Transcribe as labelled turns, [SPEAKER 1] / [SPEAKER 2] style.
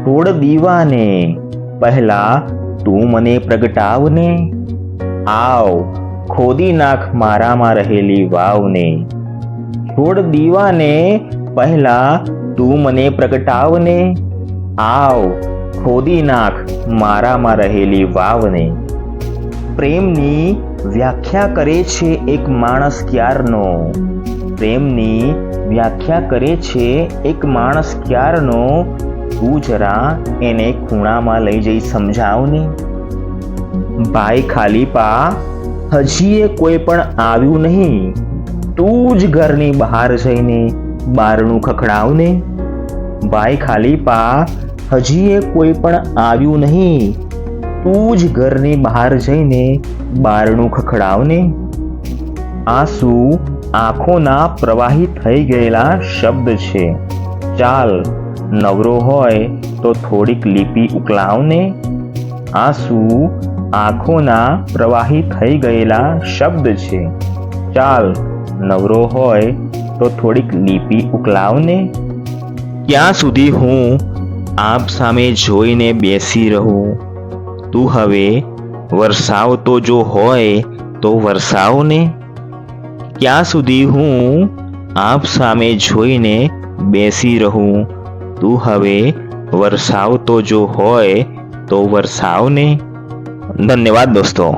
[SPEAKER 1] છોડ દીવાને. પહેલા તું મને પ્રગટાવને. આવ, ખોદી નાખ મારામાં રહેલી વાવને. છોડ દીવાને, પહેલા તું મને પ્રગટાવને. આવ, ખોદી નાખ મારામાં રહેલી વાવને. પ્રેમની વ્યાખ્યા કરે છે એક માણસ ક્યારનો. પ્રેમની વ્યાખ્યા કરે છે એક માણસ ક્યારનો? તું જરા એને ખૂણામાં લઈ જઈ સમજાવને ભાઈ ખાલી પા હજીએ કોઈ પણ આવ્યું નહીં. તું જ ઘરની બહાર જઈને બારણું ખખડાવને ભાઈ ખાલી પા હજીએ કોઈ પણ આવ્યું નહીં. તું જ ઘરની બહાર જઈને બારણું ખખડાવને આંસુ આંખોના પ્રવાહી થઈ ગયેલા શબ્દ છે. ચાલ. નવરો હોય તો થોડીક લીપી ઉકલાવને. આંસુ આંખોના પ્રવાહી થઈ ગયેલા શબ્દ છે. ચાલ, નવરો હોય તો થોડીક લીપી ઉકલાવને. ક્યાં સુધી હું આપ સામે જોઈને બેસી રહું? તું હવે વરસાવતો જો હોય તો વરસાવને. ક્યાં સુધી હું આપ સામે જોઈને બેસી રહું? તું હવે વરસાવતો જો હોય તો વરસાવને. ધન્યવાદ દોસ્તો.